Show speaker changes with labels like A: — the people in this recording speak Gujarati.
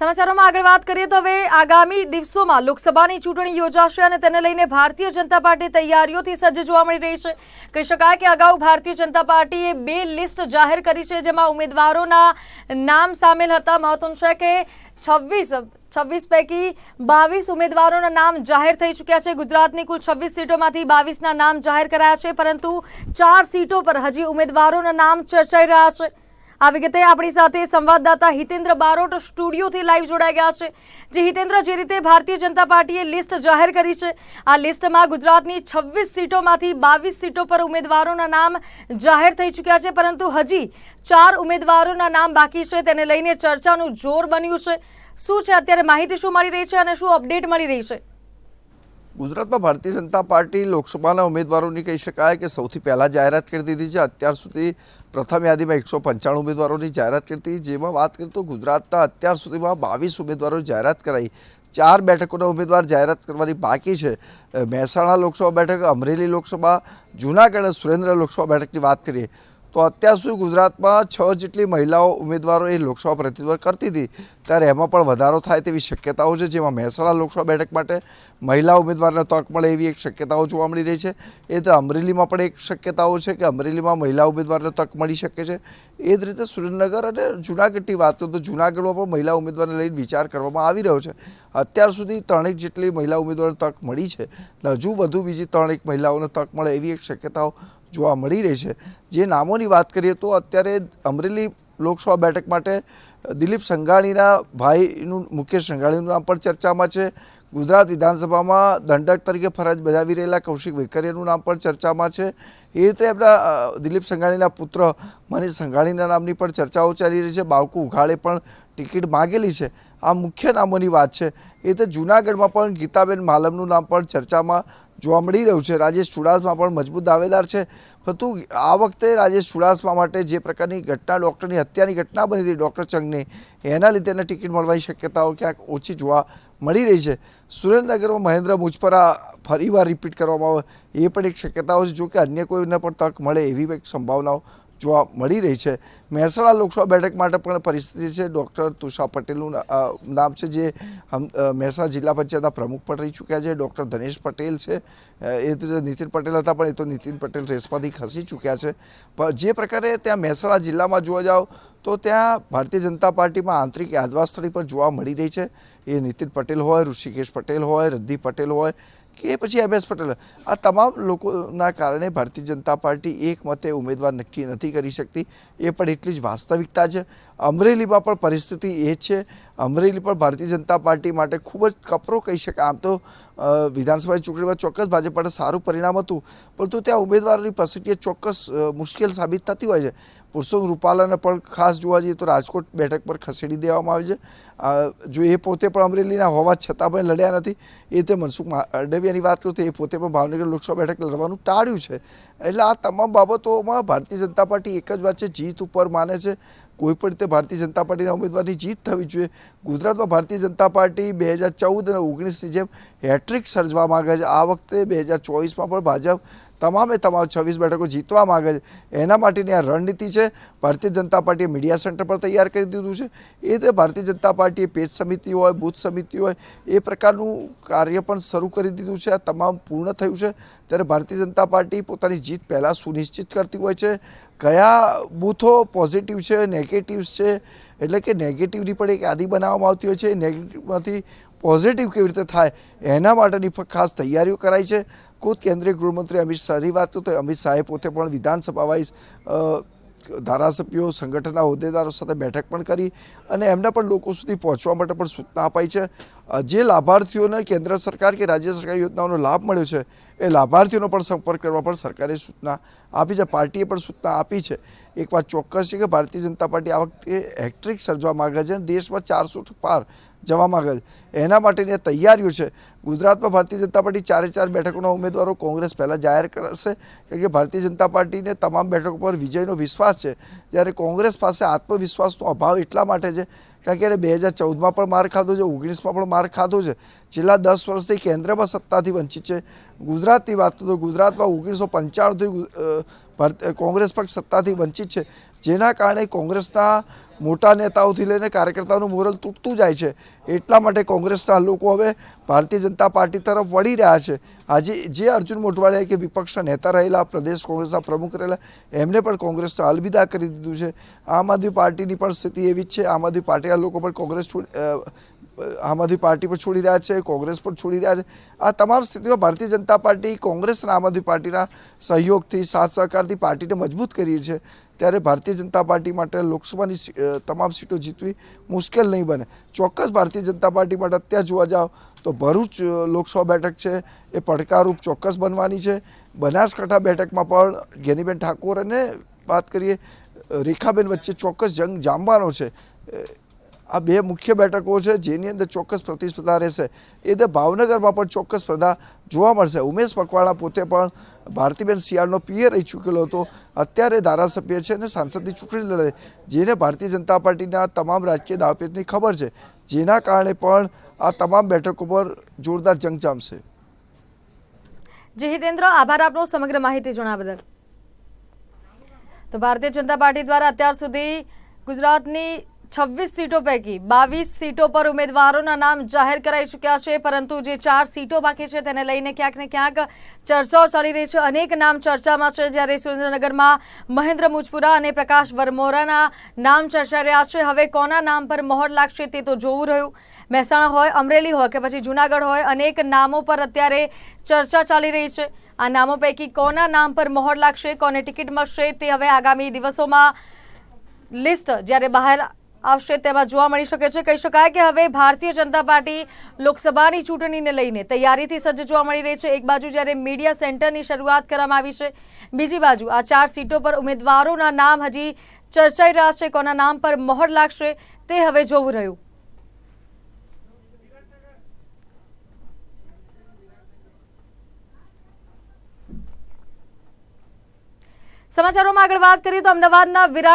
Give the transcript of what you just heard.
A: સમાચારોમાં આગળ વાત કરીએ તો હવે આગામી દિવસોમાં લોકસભાની ચૂંટણી યોજાશે અને તેને લઈને ભારતીય જનતા પાર્ટી તૈયારીઓથી સજ્જ જોવા મળી રહી છે. કહી શકાય કે અગાઉ ભારતીય જનતા પાર્ટીએ બે લિસ્ટ જાહેર કરી છે, જેમાં ઉમેદવારોના નામ સામેલ હતા. મહત્વનું છે કે છવ્વીસ છવ્વીસ પૈકી બાવીસ ઉમેદવારોના નામ જાહેર થઈ ચૂક્યા છે. ગુજરાતની કુલ છવ્વીસ સીટોમાંથી બાવીસના નામ જાહેર કરાયા છે, પરંતુ ચાર સીટો પર હજી ઉમેદવારોના નામ ચર્ચાઈ રહ્યા છે. આ વિગતે આપણી સાથે સંવાદદાતા હિતેન્દ્ર બારોટ સ્ટુડિયોથી લાઈવ જોડાઈ ગયા છે. જે હિતેન્દ્ર, જે રીતે ભારતીય જનતા પાર્ટીએ લિસ્ટ જાહેર કરી છે, આ લિસ્ટમાં ગુજરાતની છવ્વીસ સીટોમાંથી બાવીસ સીટો પર ઉમેદવારોના નામ જાહેર થઈ ચૂક્યા છે, પરંતુ હજી ચાર ઉમેદવારોના નામ બાકી છે. તેને લઈને ચર્ચાનું જોર બન્યું છે. શું છે, અત્યારે માહિતી શું મળી રહી છે અને શું અપડેટ મળી રહી છે?
B: ગુજરાતમાં ભારતીય જનતા પાર્ટી લોકસભાના ઉમેદવારોની કહી શકાય કે સૌથી પહેલાં જાહેરાત કરી દીધી છે અત્યાર સુધી પ્રથમ યાદીમાં એકસો પંચાણું ઉમેદવારોની જાહેરાત કરી હતી જેમાં વાત કરીએ તો ગુજરાતના અત્યાર સુધીમાં બાવીસ ઉમેદવારોની જાહેરાત કરાઈ. ચાર બેઠકોના ઉમેદવાર જાહેરાત કરવાની બાકી છે. મહેસાણા લોકસભા બેઠક, અમરેલી લોકસભા, જૂનાગઢ સુરેન્દ્ર લોકસભા બેઠકની વાત કરીએ. તો અત્યાર સુધી ગુજરાતમાં છ જેટલી મહિલાઓ ઉમેદવારો એ લોકસભા પ્રતિનિધિત્વ કરતી હતી, ત્યારે એમાં પણ વધારો થાય તેવી શક્યતાઓ છે, જેમાં મહેસાણા લોકસભા બેઠક માટે મહિલા ઉમેદવારને તક મળે એવી એક શક્યતાઓ જોવા મળી રહી છે. એ રીતે અમરેલીમાં પણ એક શક્યતાઓ છે કે અમરેલીમાં મહિલા ઉમેદવારને તક મળી શકે છે. એ જ રીતે સુરેન્દ્રનગર અને જૂનાગઢની વાત કરું તો જૂનાગઢમાં પણ મહિલા ઉમેદવારને લઈને વિચાર કરવામાં આવી રહ્યો છે. અત્યાર સુધી ત્રણેક જેટલી મહિલા ઉમેદવારને તક મળી છે, હજુ વધુ બીજી ત્રણેક મહિલાઓને તક મળે એવી એક શક્યતાઓ જોવા મળી રહી છે. જે નામોની વાત કરીએ તો અત્યારે અમરેલી લોકસભા બેઠક માટે દિલીપ સંઘાણીના ભાઈનું, મુકેશ સંઘાણીનું નામ પણ ચર્ચામાં છે. ગુજરાત વિધાનસભામાં દંડક તરીકે ફરજ બજાવી રહેલા કૌશિક વેકરિયાનું નામ પણ ચર્ચામાં છે. એ રીતે એમના દિલીપ સંઘાણીના પુત્ર મનીષ સંઘાણીના નામની પણ ચર્ચાઓ ચાલી રહી છે. બાવકુ ઉઘાડે પણ ટિકિટ માગેલી છે. આ મુખ્ય નામોની વાત છે. એ રીતે જૂનાગઢમાં પણ ગીતાબેન માલમનું નામ પણ ચર્ચામાં જોવા મળી રહ્યું છે. રાજેશ ચુડાસમા પણ મજબૂત દાવેદાર છે. પરંતુ આ વખતે રાજેશ ચુડાસમા માટે જે પ્રકારની ઘટના, ડૉક્ટરની હત્યાની ઘટના બની હતી ડૉક્ટર ચંગની, એના લીધે એને ટિકિટ મળવાની શક્યતાઓ ક્યાંક ઓછી જોવા મળી રહી છે. સુરેન્દ્રનગરમાં મહેન્દ્ર મુજપરા ફરીવાર રિપીટ કરવામાં આવે, એ પણ એક શક્યતાઓ છે. જો કે અન્ય કોઈને પણ તક મળે એવી એક સંભાવનાઓ જોવા મળી રહી છે. મહેસાણા લોકસભા બેઠક માટે પણ પરિસ્થિતિ છે. ડૉક્ટર તુષા પટેલનું નામ છે જે મહેસાણા જિલ્લા પંચાયતના પ્રમુખ પણ રહી ચૂક્યા છે. ડૉક્ટર ધનેશ પટેલ છે. એ રીતે નીતિન પટેલ હતા, પણ એ તો નીતિન પટેલ રેસમાંથી ખસી ચૂક્યા છે. પણ જે પ્રકારે ત્યાં મહેસાણા જિલ્લામાં જોવા જાઓ, તો ત્યાં ભારતીય જનતા પાર્ટીમાં આંતરિક યાદવાસ્થળી પર જોવા મળી રહી છે. એ નીતિન પટેલ હોય, ઋષિકેશ પટેલ હોય રદ્દી પટેલ હોય કે પછી એમ એસ પટેલ. આ તમામ લોકોના કારણે ભારતીય જનતા પાર્ટી એક મતે ઉમેદવાર નક્કી નથી કરી શકતી. એ પણ એટલી જ વાસ્તવિકતા છે. અમરેલીમાં પણ પરિસ્થિતિ એ છે. અમરેલી પણ ભારતીય જનતા પાર્ટી માટે ખૂબ જ કપરો કહી શકાય. આમ તો વિધાનસભાની ચૂંટણીમાં ચોક્કસ ભાજપ માટે સારું પરિણામ હતું, પરંતુ ત્યાં ઉમેદવારોની પસંદગી ચોક્કસ મુશ્કેલ સાબિત થતી હોય છે. પુરુષોત્તમ રૂપાલાને પણ ખાસ જોવા જઈએ તો રાજકોટ બેઠક પર ખસેડી દેવામાં આવી છે. જો એ પોતે પણ અમરેલીના હોવા છતાં પણ લડ્યા નથી, એ રીતે મનસુખ માંડવિયાની વાત કરું તો એ પોતે પણ ભાવનગર લોકસભા બેઠક લડવાનું ટાળ્યું છે. એટલે આ તમામ બાબતોમાં ભારતીય જનતા પાર્ટી એક જ વાત છે, જીત ઉપર માને છે. કોઈ પણ રીતે ભારતીય જનતા પાર્ટીના ઉમેદવારની જીત થવી જોઈએ. ગુજરાતમાં ભારતીય જનતા પાર્ટી બે હજાર ચૌદ અને ઓગણીસની જેમ હેટ્રિક સર્જવા માગે છે. આ વખતે બે હજાર ચોવીસમાં પણ ભાજપ તમામે તમામ છવ્વીસ બેઠકો જીતવા માગે છે. એના માટેની આ રણનીતિ છે. ભારતીય જનતા પાર્ટીએ મીડિયા સેન્ટર પર તૈયાર કરી દીધું છે. એ રીતે ભારતીય જનતા પાર્ટીએ પેજ સમિતિ હોય, બૂથ સમિતિ હોય, એ પ્રકારનું કાર્ય પણ શરૂ કરી દીધું છે. આ તમામ પૂર્ણ થયું છે. ત્યારે ભારતીય જનતા પાર્ટી પોતાની જીત પહેલાં સુનિશ્ચિત કરતી હોય છે. કયા બૂથો પોઝિટિવ છે નેગેટિવ્સ છે એટલે કે નેગેટિવની પણ એક યાદી બનાવવામાં આવતી હોય છે. નેગેટિવમાંથી પોઝિટિવ કેવી રીતે થાય એના માટેની ખાસ તૈયારીઓ કરાઈ છે. ખુદ કેન્દ્રીય ગૃહમંત્રી અમિત શાહની વાત તો અમિત શાહે પોતે પણ વિધાનસભા વાઇઝ ધારાસભ્યો, સંગઠનના હોદ્દેદારો સાથે બેઠક પણ કરી અને એમના પણ લોકો સુધી પહોંચવા માટે પણ સૂચના અપાઈ છે. જે લાભાર્થીઓને કેન્દ્ર સરકાર કે રાજ્ય સરકાર યોજનાઓનો લાભ મળ્યો છે એ લાભાર્થીઓનો પણ સંપર્ક કરવા પણ સરકારે સૂચના આપી છે. પાર્ટીએ પણ સૂચના આપી છે. એક વાત ચોક્કસ છે કે ભારતીય જનતા પાર્ટી આ વખતે હેક્ટ્રિક સર્જવા માગે છે અને દેશમાં ચારસો પાર જવા માગે છે. એના માટેની તૈયારીઓ છે. ગુજરાતમાં ભારતીય જનતા પાર્ટી ચારે ચાર બેઠકોના ઉમેદવારો કોંગ્રેસ પહેલાં જાહેર કરશે. કારણ કે ભારતીય જનતા પાર્ટીને તમામ બેઠકો પર વિજયનો વિશ્વાસ છે. જ્યારે કોંગ્રેસ પાસે આત્મવિશ્વાસનો અભાવ એટલા માટે છે. કારણ કે એને બે હજાર ચૌદમાં પણ માર ખાધો છે, ઓગણીસમાં પણ માર ખાધો છે. છેલ્લા દસ વર્ષથી કેન્દ્રમાં સત્તાથી વંચિત છે. ગુજરાતની વાત તો ગુજરાતમાં ઓગણીસો પંચાણુંથી કોંગ્રેસ પક્ષ સત્તાથી વંચિત છે. જેના કારણે કોંગ્રેસના મોટા નેતાઓથી લઈને કાર્યકર્તાઓનું મોરલ તૂટતું જાય છે. એટલા માટે કોંગ્રેસના લોકો હવે ભારતીય જનતા પાર્ટી તરફ વળી રહ્યા છે. આજે જે અર્જુન મોઢવાડિયા કે વિપક્ષના નેતા રહેલા, પ્રદેશ કોંગ્રેસના પ્રમુખ રહેલા, એમને પણ કોંગ્રેસને અલવિદા કરી દીધું છે. આમ આદમી પાર્ટીની પણ સ્થિતિ એવી જ છે. આમ આદમી પાર્ટીના લોકો પણ કોંગ્રેસ આમ આદમી પાર્ટી પણ છોડી રહ્યા છે, કોંગ્રેસ પણ છોડી રહ્યા છે. આ તમામ સ્થિતિમાં ભારતીય જનતા પાર્ટી કોંગ્રેસ અને આમ આદમી પાર્ટીના સહયોગથી, સાથ સહકારથી પાર્ટીને મજબૂત કરી છે. ત્યારે ભારતીય જનતા પાર્ટી માટે લોકસભાની તમામ સીટો જીતવી મુશ્કેલ નહીં બને. ચોક્કસ ભારતીય જનતા પાર્ટી માટે અત્યારે જોવા જાઓ તો ભરૂચ લોકસભા બેઠક છે, એ પડકારરૂપ ચોક્કસ બનવાની છે. બનાસકાંઠા બેઠકમાં પણ ગેનીબેન ઠાકોર અને વાત કરીએ રેખાબેન વચ્ચે ચોક્કસ જંગ જામવાનો છે. આ બે મુખ્ય બેઠકો છે, જેની અંદર ચોક્કસ પ્રતિસ્પર્ધા રહેશે. એ રીતે ભાવનગરમાં પણ ચોક્કસ સ્પર્ધા જોવા મળશે. ઉમેશ પકવાડા પોતે પણ ભારતીબેન શિયાળનો પીએ રહી ચૂકેલો હતો. અત્યારે ધારાસભ્ય છે અને સાંસદની ચૂંટણી લડે જેને ભારતીય જનતા પાર્ટીના તમામ રાજકીય દાવપેચની ખબર છે. જેના કારણે પણ આ તમામ બેઠકો પર જોરદાર જંગ જામશે.
A: જી હિતેન્દ્ર, આભાર આપનો સમગ્ર માહિતી જણાવવા બદલ. તો ભારતીય જનતા પાર્ટી દ્વારા અત્યાર સુધી ગુજરાતની છવ્વીસ સીટો પૈકી બાવીસ સીટો પર ઉમેદવારોના નામ જાહેર કરાઈ ચૂક્યા છે, પરંતુ જે ચાર સીટો બાકી છે તેને લઈને ક્યાંક ને ક્યાંક ચર્ચાઓ ચાલી રહી છે. અનેક નામ ચર્ચામાં છે, જ્યારે સુરેન્દ્રનગરમાં મહેન્દ્ર મુજપુરા અને પ્રકાશ વરમોરાના નામ ચર્ચાઈ રહ્યા છે. હવે કોના નામ પર મહોર લાગશે તે તો જોવું રહ્યું. મહેસાણા હોય, અમરેલી હોય કે પછી જુનાગઢ હોય, અનેક નામો પર અત્યારે ચર્ચા ચાલી રહી છે. આ નામો પૈકી કોના નામ પર મહોર લાગશે, કોને ટિકિટ મળશે તે હવે આગામી દિવસોમાં લિસ્ટ જ્યારે બહાર આવશે તેમાં જોવા મળી શકે છે. કહી શકાય કે હવે ભારતીય જનતા પાર્ટી લોકસભાની ચૂંટણીને લઈને તૈયારીથી સજ્જ જોવા મળી રહી છે. એક બાજુ જ્યારે મીડિયા સેન્ટરની શરૂઆત કરવામાં આવી છે, બીજી બાજુ આ ચાર સીટો પર ઉમેદવારોના નામ હજી ચર્ચાઈ રહ્યા છે. કોના નામ પર મહોર લાગશે તે હવે જોવું રહ્યું. સમાચારોમાં આગળ વાત કરીએ તો અમદાવાદના વિરાટ